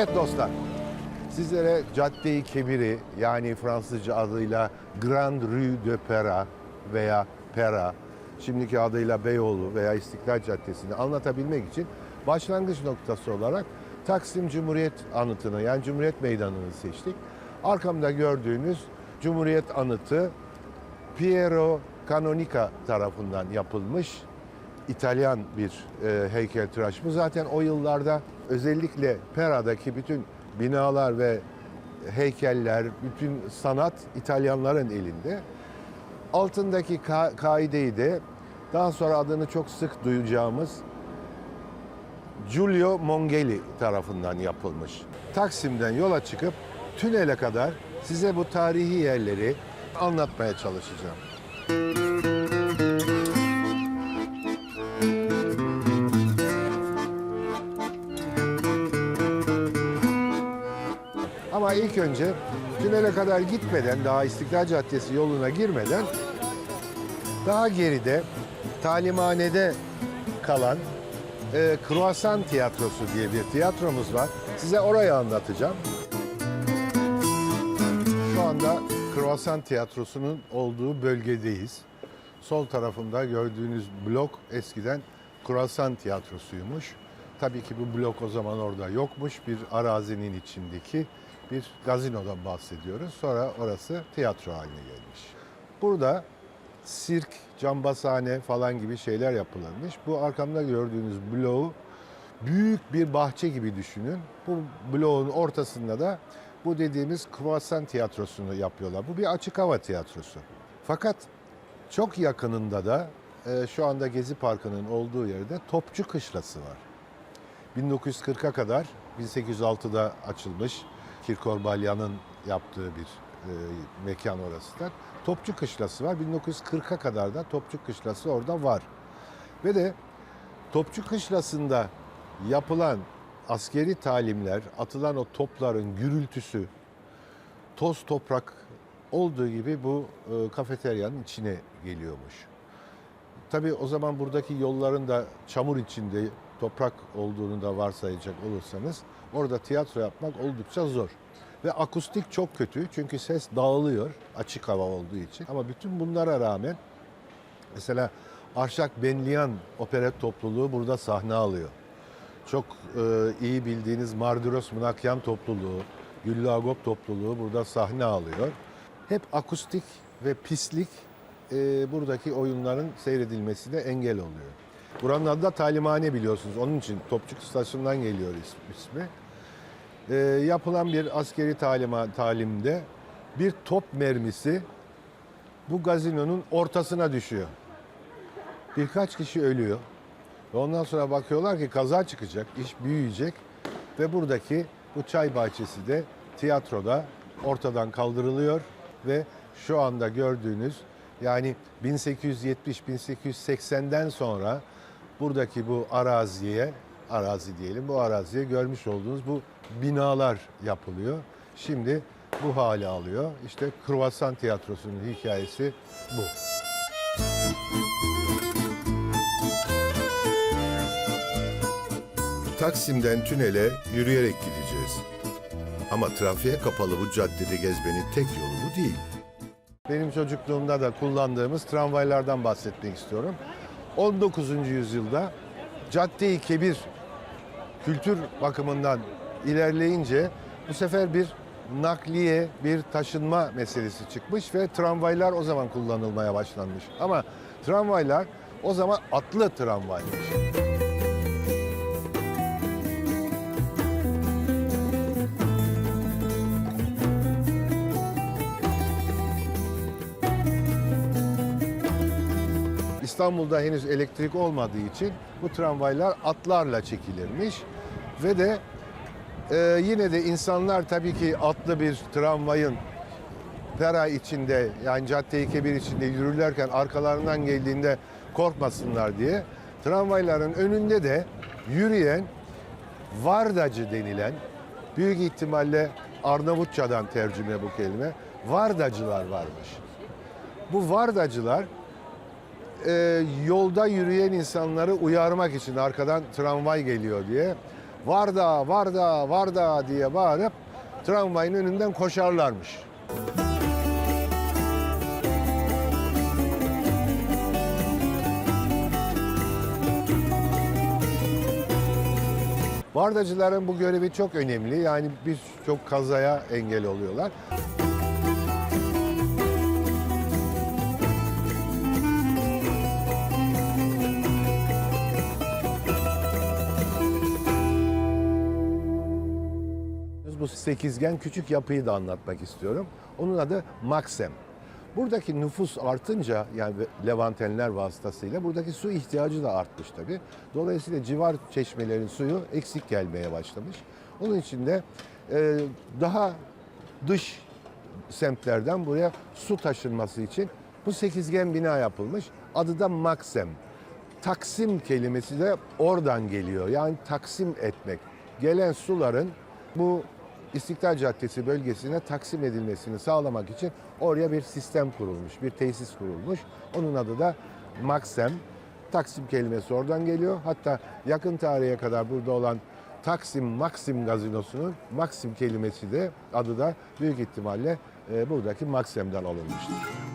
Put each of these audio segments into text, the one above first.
Evet dostlar, sizlere Cadde-i Kebir'i yani Fransızca adıyla Grand Rue de Pera veya Pera, şimdiki adıyla Beyoğlu veya İstiklal Caddesi'ni anlatabilmek için başlangıç noktası olarak Taksim Cumhuriyet Anıtı'nı yani Cumhuriyet Meydanı'nı seçtik. Arkamda gördüğünüz Cumhuriyet Anıtı Piero Canonica tarafından yapılmış İtalyan bir e, heykeltıraş. Bu zaten o yıllarda özellikle Pera'daki bütün binalar ve heykeller, bütün sanat İtalyanların elinde. Altındaki ka- kaideyi de daha sonra adını çok sık duyacağımız Giulio Mongeli tarafından yapılmış. Taksim'den yola çıkıp tünele kadar size bu tarihi yerleri anlatmaya çalışacağım. Önce tünele kadar gitmeden, daha İstiklal Caddesi yoluna girmeden daha geride talimhanede kalan e, Kruasan Tiyatrosu diye bir tiyatromuz var. Size orayı anlatacağım. Şu anda Kruasan Tiyatrosu'nun olduğu bölgedeyiz. Sol tarafımda gördüğünüz blok eskiden Kruasan Tiyatrosu'ymuş. Tabii ki bu blok o zaman orada yokmuş. Bir arazinin içindeki bir gazinodan bahsediyoruz. Sonra orası tiyatro haline gelmiş. Burada sirk, cambazhane falan gibi şeyler yapılırmış. Bu arkamda gördüğünüz bloğu büyük bir bahçe gibi düşünün. Bu bloğun ortasında da bu dediğimiz kruvasan tiyatrosunu yapıyorlar. Bu bir açık hava tiyatrosu. Fakat çok yakınında da e, şu anda Gezi Parkı'nın olduğu yerde Topçu Kışlası var. 1940'a kadar 1806'da açılmış Kirkor Balyan'ın yaptığı bir e, mekan orası da. Topçu Kışlası var. 1940'a kadar da Topçu Kışlası orada var. Ve de Topçu Kışlası'nda yapılan askeri talimler, atılan o topların gürültüsü, toz toprak olduğu gibi bu e, kafeteryanın içine geliyormuş. Tabii o zaman buradaki yolların da çamur içinde toprak olduğunu da varsayacak olursanız orada tiyatro yapmak oldukça zor. Ve akustik çok kötü çünkü ses dağılıyor açık hava olduğu için. Ama bütün bunlara rağmen mesela Arşak Benliyan operet topluluğu burada sahne alıyor. Çok e, iyi bildiğiniz Marduros Mınakyan topluluğu, Güllü Agop topluluğu burada sahne alıyor. Hep akustik ve pislik e, buradaki oyunların seyredilmesine engel oluyor. Buranın adı da talimhane biliyorsunuz. Onun için Topçu Kıstasyon'dan geliyor is- ismi. E, yapılan bir askeri talima, talimde bir top mermisi bu gazinonun ortasına düşüyor. Birkaç kişi ölüyor. Ve ondan sonra bakıyorlar ki kaza çıkacak, iş büyüyecek ve buradaki bu çay bahçesi de tiyatroda ortadan kaldırılıyor ve şu anda gördüğünüz yani 1870-1880'den sonra buradaki bu araziye, arazi diyelim bu araziye görmüş olduğunuz bu binalar yapılıyor. Şimdi bu hale alıyor. İşte Kruvasan Tiyatrosu'nun hikayesi bu. Taksim'den tünele yürüyerek gideceğiz. Ama trafiğe kapalı bu caddede gezmenin tek yolu bu değil. Benim çocukluğumda da kullandığımız tramvaylardan bahsetmek istiyorum. 19. yüzyılda Cadde-i Kebir kültür bakımından ilerleyince bu sefer bir nakliye, bir taşınma meselesi çıkmış ve tramvaylar o zaman kullanılmaya başlanmış. Ama tramvaylar o zaman atlı tramvaymış. İstanbul'da henüz elektrik olmadığı için bu tramvaylar atlarla çekilirmiş ve de e, yine de insanlar tabii ki atlı bir tramvayın pera içinde yani cadde-i kebir içinde yürürlerken arkalarından geldiğinde korkmasınlar diye tramvayların önünde de yürüyen vardacı denilen büyük ihtimalle Arnavutçadan tercüme bu kelime vardacılar varmış. Bu vardacılar e, yolda yürüyen insanları uyarmak için arkadan tramvay geliyor diye Varda, Varda, Varda diye bağırıp tramvayın önünden koşarlarmış. Vardacıların bu görevi çok önemli. Yani birçok kazaya engel oluyorlar. Sekizgen küçük yapıyı da anlatmak istiyorum. Onun adı Maksem. Buradaki nüfus artınca yani Levantenler vasıtasıyla buradaki su ihtiyacı da artmış tabii. Dolayısıyla civar çeşmelerin suyu eksik gelmeye başlamış. Onun için de e, daha dış semtlerden buraya su taşınması için bu sekizgen bina yapılmış. Adı da Maksem. Taksim kelimesi de oradan geliyor. Yani taksim etmek. Gelen suların bu İstiklal Caddesi bölgesine taksim edilmesini sağlamak için oraya bir sistem kurulmuş, bir tesis kurulmuş. Onun adı da Maksem. Taksim kelimesi oradan geliyor. Hatta yakın tarihe kadar burada olan Taksim Maksim gazinosunun Maksim kelimesi de adı da büyük ihtimalle e, buradaki Maksem'den alınmıştır.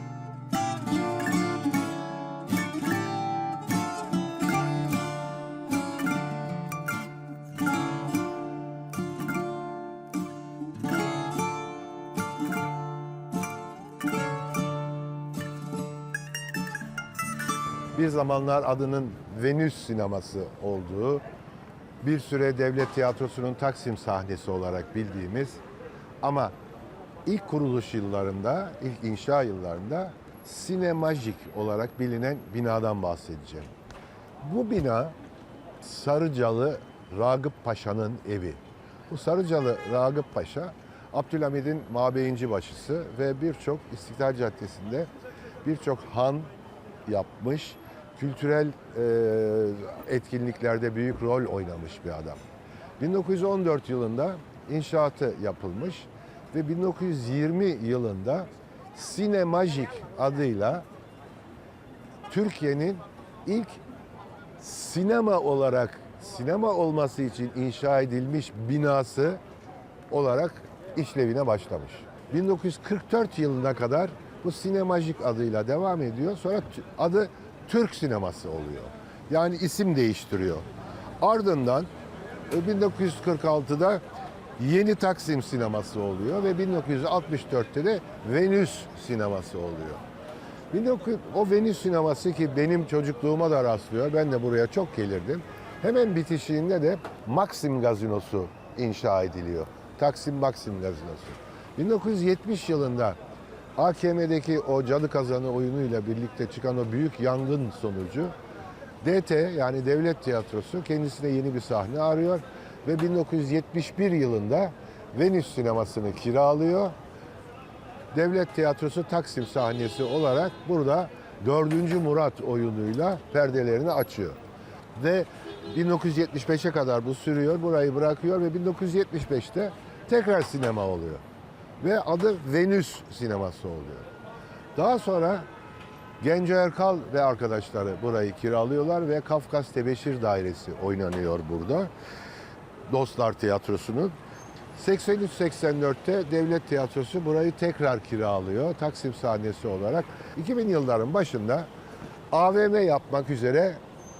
Bir zamanlar adının Venüs sineması olduğu, bir süre devlet tiyatrosunun Taksim sahnesi olarak bildiğimiz ama ilk kuruluş yıllarında, ilk inşa yıllarında Sinemajik olarak bilinen binadan bahsedeceğim. Bu bina Sarıcalı Ragıp Paşa'nın evi. Bu Sarıcalı Ragıp Paşa, Abdülhamid'in mabeyinci başısı ve birçok İstiklal Caddesi'nde birçok han yapmış, kültürel e, etkinliklerde büyük rol oynamış bir adam. 1914 yılında inşaatı yapılmış ve 1920 yılında Sinemajik adıyla Türkiye'nin ilk sinema olarak sinema olması için inşa edilmiş binası olarak işlevine başlamış. 1944 yılına kadar bu Sinemajik adıyla devam ediyor. Sonra adı Türk sineması oluyor. Yani isim değiştiriyor. Ardından e, 1946'da Yeni Taksim sineması oluyor ve 1964'te de Venüs sineması oluyor. 1900 o Venüs sineması ki benim çocukluğuma da rastlıyor. Ben de buraya çok gelirdim. Hemen bitişiğinde de Maxim Gazinosu inşa ediliyor. Taksim Maxim Gazinosu. 1970 yılında AKM'deki o cadı kazanı oyunuyla birlikte çıkan o büyük yangın sonucu DT yani Devlet Tiyatrosu kendisine yeni bir sahne arıyor ve 1971 yılında Venüs sinemasını kiralıyor. Devlet Tiyatrosu Taksim sahnesi olarak burada 4. Murat oyunuyla perdelerini açıyor. Ve 1975'e kadar bu sürüyor, burayı bırakıyor ve 1975'te tekrar sinema oluyor. Ve adı Venüs sineması oluyor. Daha sonra Genco Erkal ve arkadaşları burayı kiralıyorlar ve Kafkas Tebeşir Dairesi oynanıyor burada. Dostlar Tiyatrosu'nun. 83-84'te Devlet Tiyatrosu burayı tekrar kiralıyor Taksim sahnesi olarak. 2000 yılların başında AVM yapmak üzere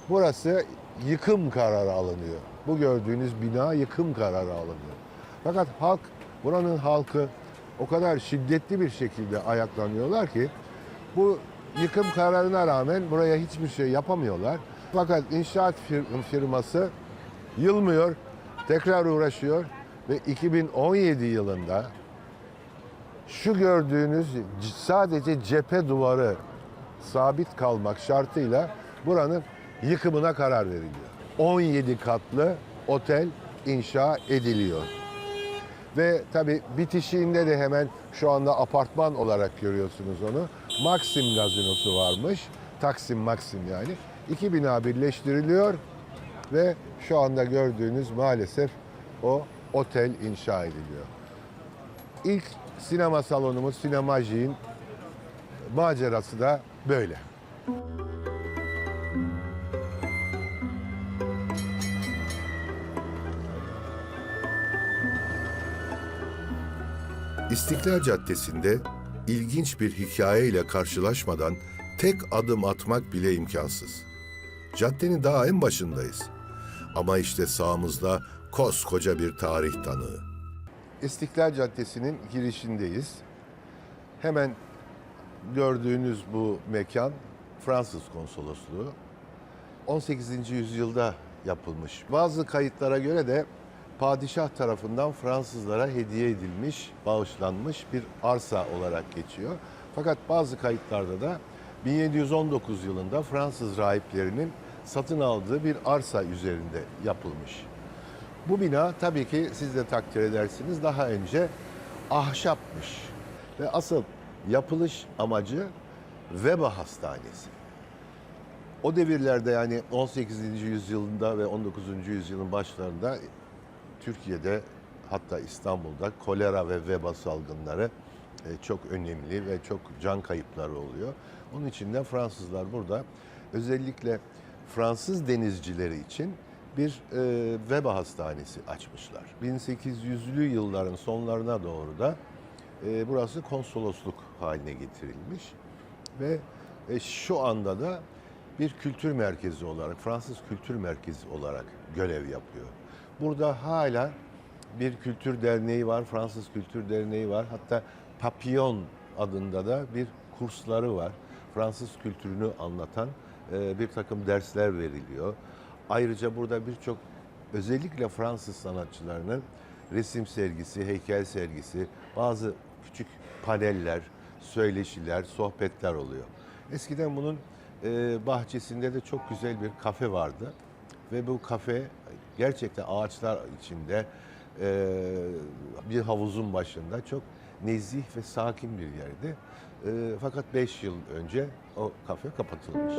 burası yıkım kararı alınıyor. Bu gördüğünüz bina yıkım kararı alınıyor. Fakat halk, buranın halkı o kadar şiddetli bir şekilde ayaklanıyorlar ki bu yıkım kararına rağmen buraya hiçbir şey yapamıyorlar. Fakat inşaat fir- firması yılmıyor, tekrar uğraşıyor ve 2017 yılında şu gördüğünüz sadece cephe duvarı sabit kalmak şartıyla buranın yıkımına karar veriliyor. 17 katlı otel inşa ediliyor. Ve tabi bitişiğinde de hemen şu anda apartman olarak görüyorsunuz onu. Maxim gazinosu varmış. Taksim Maxim yani. İki bina birleştiriliyor ve şu anda gördüğünüz maalesef o otel inşa ediliyor. İlk sinema salonumuz Sinemajik'in macerası da böyle. İstiklal Caddesi'nde ilginç bir hikayeyle karşılaşmadan tek adım atmak bile imkansız. Caddenin daha en başındayız. Ama işte sağımızda koskoca bir tarih tanığı. İstiklal Caddesi'nin girişindeyiz. Hemen gördüğünüz bu mekan Fransız konsolosluğu. 18. yüzyılda yapılmış. Bazı kayıtlara göre de padişah tarafından Fransızlara hediye edilmiş, bağışlanmış bir arsa olarak geçiyor. Fakat bazı kayıtlarda da 1719 yılında Fransız rahiplerinin satın aldığı bir arsa üzerinde yapılmış. Bu bina tabii ki siz de takdir edersiniz daha önce ahşapmış. Ve asıl yapılış amacı veba hastanesi. O devirlerde yani 18. yüzyılında ve 19. yüzyılın başlarında Türkiye'de hatta İstanbul'da kolera ve veba salgınları e, çok önemli ve çok can kayıpları oluyor. Onun için de Fransızlar burada özellikle Fransız denizcileri için bir e, veba hastanesi açmışlar. 1800'lü yılların sonlarına doğru da e, burası konsolosluk haline getirilmiş ve e, şu anda da bir kültür merkezi olarak, Fransız kültür merkezi olarak görev yapıyor. Burada hala bir kültür derneği var, Fransız Kültür Derneği var. Hatta Papillon adında da bir kursları var. Fransız kültürünü anlatan e, bir takım dersler veriliyor. Ayrıca burada birçok özellikle Fransız sanatçılarının resim sergisi, heykel sergisi, bazı küçük paneller, söyleşiler, sohbetler oluyor. Eskiden bunun e, bahçesinde de çok güzel bir kafe vardı. Ve bu kafe gerçekten ağaçlar içinde e, bir havuzun başında çok nezih ve sakin bir yerdi. E, fakat 5 yıl önce o kafe kapatılmış.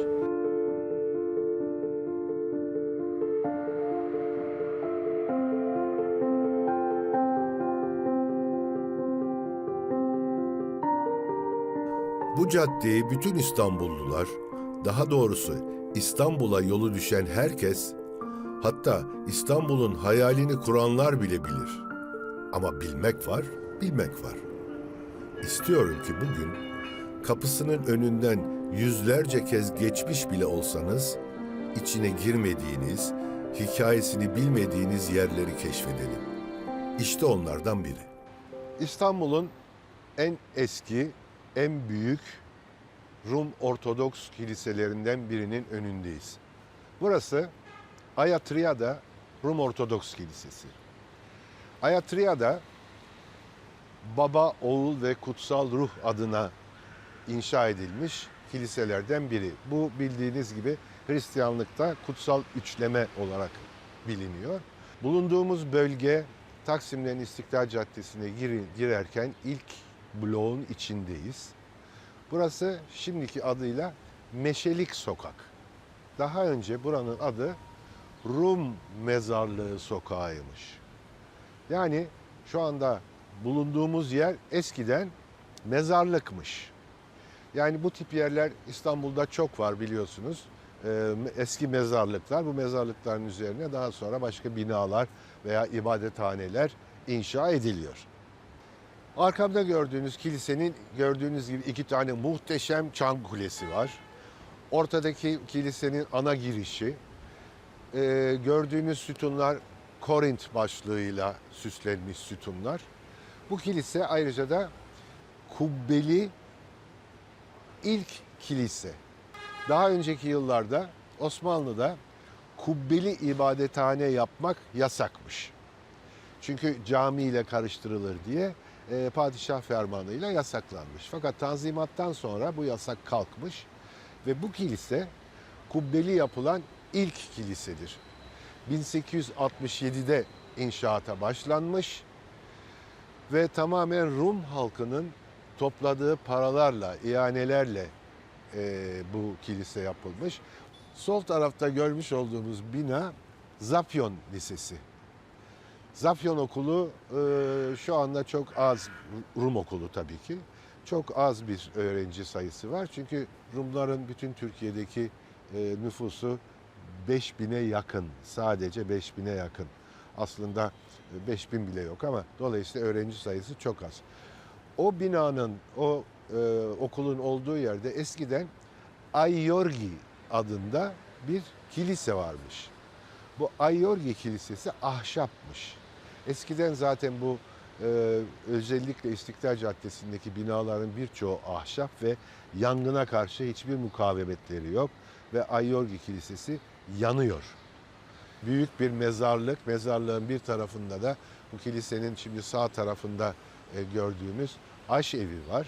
Bu caddeyi bütün İstanbullular, daha doğrusu İstanbul'a yolu düşen herkes, hatta İstanbul'un hayalini kuranlar bile bilir. Ama bilmek var, bilmek var. İstiyorum ki bugün kapısının önünden yüzlerce kez geçmiş bile olsanız, içine girmediğiniz, hikayesini bilmediğiniz yerleri keşfedelim. İşte onlardan biri. İstanbul'un en eski, en büyük Rum Ortodoks kiliselerinden birinin önündeyiz. Burası Ayatriada Rum Ortodoks Kilisesi. Ayatriada Baba, Oğul ve Kutsal Ruh adına inşa edilmiş kiliselerden biri. Bu bildiğiniz gibi Hristiyanlıkta kutsal üçleme olarak biliniyor. Bulunduğumuz bölge Taksim'den İstiklal Caddesi'ne gir- girerken ilk bloğun içindeyiz. Burası şimdiki adıyla Meşelik Sokak. Daha önce buranın adı Rum Mezarlığı Sokağı'ymış. Yani şu anda bulunduğumuz yer eskiden mezarlıkmış. Yani bu tip yerler İstanbul'da çok var biliyorsunuz. Ee, eski mezarlıklar. Bu mezarlıkların üzerine daha sonra başka binalar veya ibadethaneler inşa ediliyor. Arkamda gördüğünüz kilisenin gördüğünüz gibi iki tane muhteşem çan kulesi var. Ortadaki kilisenin ana girişi. Ee, gördüğünüz sütunlar Korint başlığıyla süslenmiş sütunlar. Bu kilise ayrıca da kubbeli ilk kilise. Daha önceki yıllarda Osmanlı'da kubbeli ibadethane yapmak yasakmış. Çünkü cami ile karıştırılır diye e, padişah fermanıyla yasaklanmış. Fakat Tanzimat'tan sonra bu yasak kalkmış ve bu kilise kubbeli yapılan ilk kilisedir. 1867'de inşaata başlanmış ve tamamen Rum halkının topladığı paralarla, ihanelerle e, bu kilise yapılmış. Sol tarafta görmüş olduğumuz bina Zapyon Lisesi. Zapyon Okulu e, şu anda çok az, Rum okulu tabii ki, çok az bir öğrenci sayısı var. Çünkü Rumların bütün Türkiye'deki e, nüfusu 5000'e yakın, sadece 5000'e yakın. Aslında 5000 bile yok ama dolayısıyla öğrenci sayısı çok az. o binanın, o e, okulun olduğu yerde eskiden Ayyorgi adında bir kilise varmış. Bu Ayyorgi Kilisesi ahşapmış. Eskiden zaten bu e, özellikle İstiklal Caddesi'ndeki binaların birçoğu ahşap ve yangına karşı hiçbir mukavemetleri yok ve Ayyorgi Kilisesi yanıyor. Büyük bir mezarlık, mezarlığın bir tarafında da bu kilisenin şimdi sağ tarafında e, gördüğümüz aş evi var.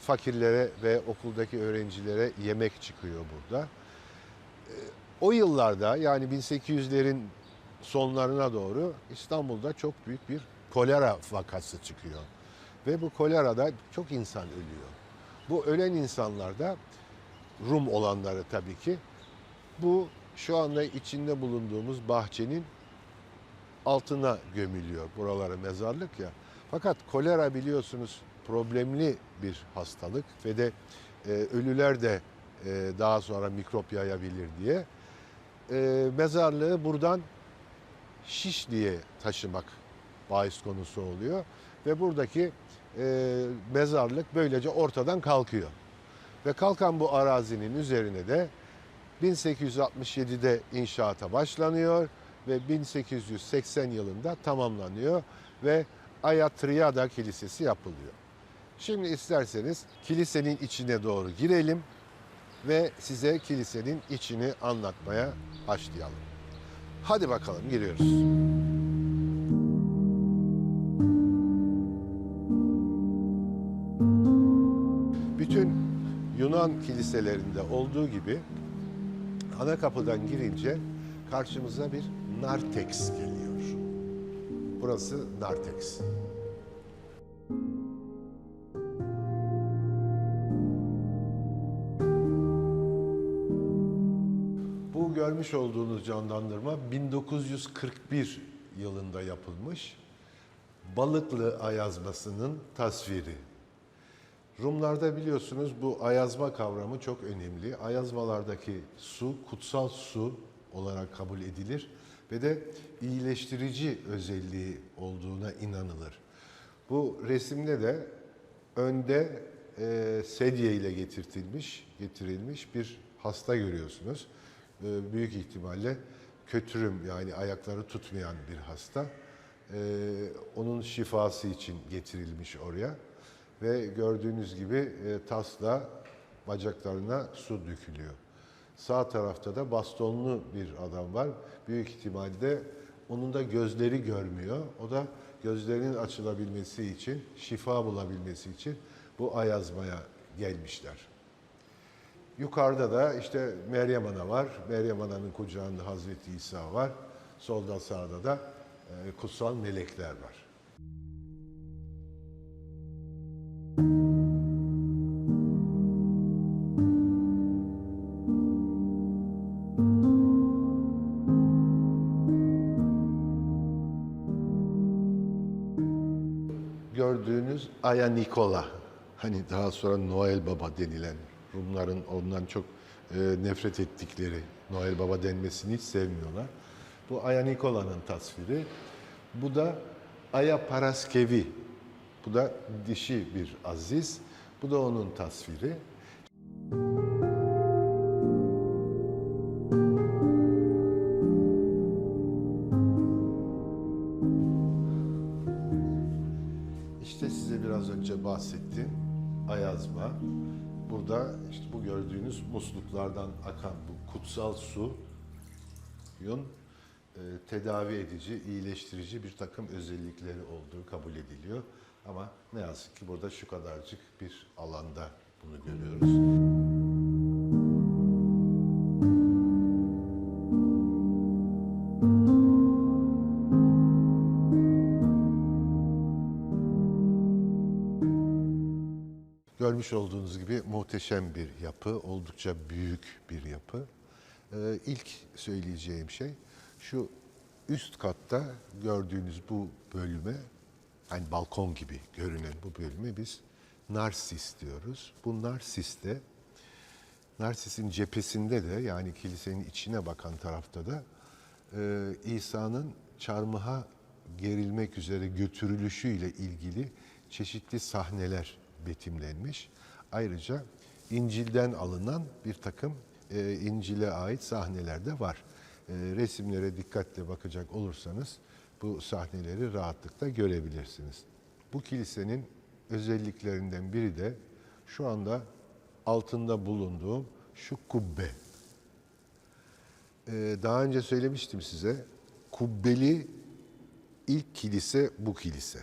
Fakirlere ve okuldaki öğrencilere yemek çıkıyor burada. E, O yıllarda yani 1800'lerin sonlarına doğru İstanbul'da çok büyük bir kolera vakası çıkıyor. Ve bu kolerada çok insan ölüyor. Bu ölen insanlar da Rum olanları tabii ki bu şu anda içinde bulunduğumuz bahçenin altına gömülüyor. Buraları mezarlık ya. Fakat kolera biliyorsunuz problemli bir hastalık ve de e, ölüler de e, daha sonra mikrop yayabilir diye e, mezarlığı buradan Şişli'ye taşımak bahis konusu oluyor ve buradaki e, mezarlık böylece ortadan kalkıyor. Ve kalkan bu arazinin üzerine de 1867'de inşaata başlanıyor ve 1880 yılında tamamlanıyor ve Ayatriada Kilisesi yapılıyor. Şimdi isterseniz kilisenin içine doğru girelim ve size kilisenin içini anlatmaya başlayalım. Hadi bakalım giriyoruz. Bütün Yunan kiliselerinde olduğu gibi ana kapıdan girince karşımıza bir narthex geliyor. Burası narthex. Bu görmüş olduğunuz canlandırma 1941 yılında yapılmış. Balıklı Ayazması'nın tasviri. Rumlarda biliyorsunuz bu ayazma kavramı çok önemli. Ayazmalardaki su kutsal su olarak kabul edilir ve de iyileştirici özelliği olduğuna inanılır. Bu resimde de önde e, sedye ile getirtilmiş, getirilmiş bir hasta görüyorsunuz. E, büyük ihtimalle kötürüm yani ayakları tutmayan bir hasta. E, onun şifası için getirilmiş oraya ve gördüğünüz gibi e, tasla bacaklarına su dökülüyor. Sağ tarafta da bastonlu bir adam var. Büyük ihtimalle onun da gözleri görmüyor. O da gözlerinin açılabilmesi için, şifa bulabilmesi için bu ayazmaya gelmişler. Yukarıda da işte Meryem Ana var. Meryem Ana'nın kucağında Hazreti İsa var. Solda sağda da e, kutsal melekler var. Aya Nikola, hani daha sonra Noel Baba denilen Rumların ondan çok e, nefret ettikleri Noel Baba denmesini hiç sevmiyorlar. Bu Aya Nikola'nın tasviri. Bu da Aya Paraskevi. Bu da dişi bir aziz. Bu da onun tasviri. İşte musluklardan akan bu kutsal suyun e, tedavi edici, iyileştirici bir takım özellikleri olduğu kabul ediliyor. Ama ne yazık ki burada şu kadarcık bir alanda bunu görüyoruz. Görmüş olduğunuz gibi muhteşem bir yapı, oldukça büyük bir yapı. Ee, ilk söyleyeceğim şey şu üst katta gördüğünüz bu bölüme, hani balkon gibi görünen bu bölüme biz narsis diyoruz. Bu narsiste, narsisin cephesinde de yani kilisenin içine bakan tarafta da e, İsa'nın çarmıha gerilmek üzere götürülüşüyle ilgili çeşitli sahneler betimlenmiş. Ayrıca İncil'den alınan bir takım e, İncil'e ait sahneler de var. E, resimlere dikkatle bakacak olursanız bu sahneleri rahatlıkla görebilirsiniz. Bu kilisenin özelliklerinden biri de şu anda altında bulunduğum şu kubbe. Ee, daha önce söylemiştim size. Kubbeli ilk kilise bu kilise.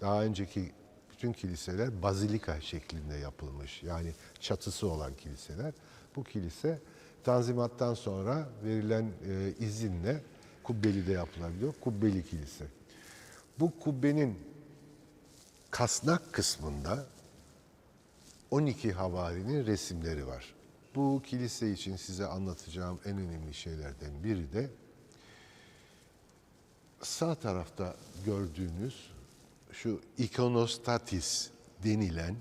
Daha önceki bütün kiliseler bazilika şeklinde yapılmış. Yani çatısı olan kiliseler. Bu kilise Tanzimat'tan sonra verilen e, izinle kubbeli de yapılabiliyor. Kubbeli kilise. Bu kubbenin kasnak kısmında 12 havarinin resimleri var. Bu kilise için size anlatacağım en önemli şeylerden biri de sağ tarafta gördüğünüz şu ikonostatis denilen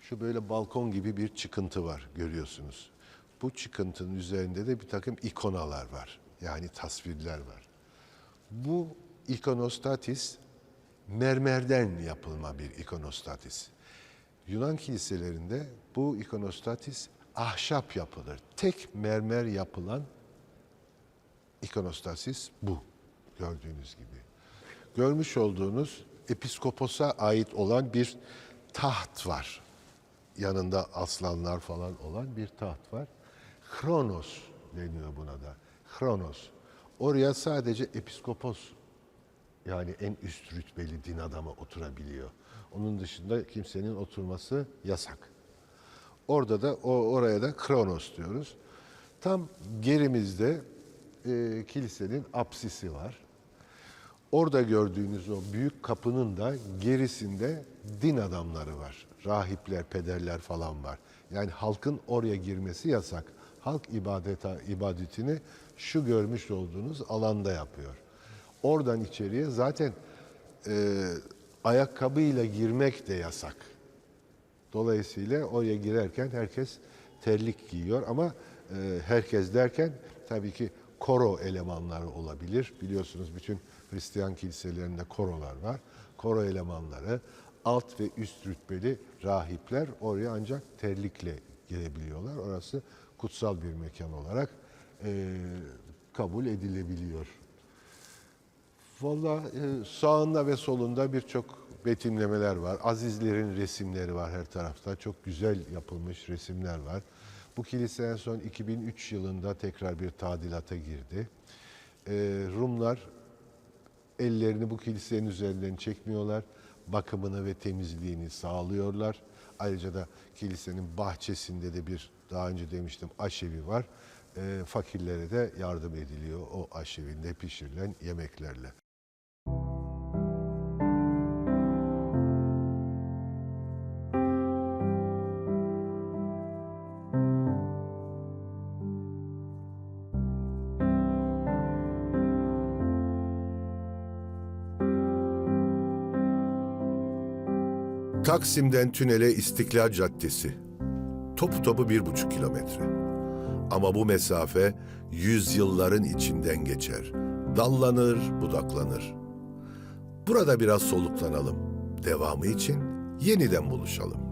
şu böyle balkon gibi bir çıkıntı var görüyorsunuz. Bu çıkıntının üzerinde de bir takım ikonalar var. Yani tasvirler var. Bu ikonostatis mermerden yapılma bir ikonostatis. Yunan kiliselerinde bu ikonostatis ahşap yapılır. Tek mermer yapılan ikonostasis bu gördüğünüz gibi. Görmüş olduğunuz episkoposa ait olan bir taht var. Yanında aslanlar falan olan bir taht var. Kronos deniyor buna da. Kronos. Oraya sadece episkopos yani en üst rütbeli din adamı oturabiliyor. Onun dışında kimsenin oturması yasak. Orada da o oraya da Kronos diyoruz. Tam gerimizde e, kilisenin apsisi var. Orada gördüğünüz o büyük kapının da gerisinde din adamları var. Rahipler, pederler falan var. Yani halkın oraya girmesi yasak. Halk ibadeta, ibadetini şu görmüş olduğunuz alanda yapıyor. Oradan içeriye zaten e, ayakkabıyla girmek de yasak. Dolayısıyla oraya girerken herkes terlik giyiyor ama e, herkes derken tabii ki koro elemanları olabilir. Biliyorsunuz bütün Hristiyan kiliselerinde korolar var. Koro elemanları, alt ve üst rütbeli rahipler oraya ancak terlikle girebiliyorlar. Orası kutsal bir mekan olarak e, kabul edilebiliyor. Valla e, sağında ve solunda birçok betimlemeler var. Azizlerin resimleri var her tarafta. Çok güzel yapılmış resimler var. Bu kilise en son 2003 yılında tekrar bir tadilata girdi. E, Rumlar ellerini bu kilisenin üzerinden çekmiyorlar. Bakımını ve temizliğini sağlıyorlar. Ayrıca da kilisenin bahçesinde de bir daha önce demiştim aşevi var. E, fakirlere de yardım ediliyor o aşevinde pişirilen yemeklerle. Taksim'den tünele İstiklal Caddesi. Topu topu bir buçuk kilometre. Ama bu mesafe yüzyılların içinden geçer. Dallanır, budaklanır. Burada biraz soluklanalım. Devamı için yeniden buluşalım.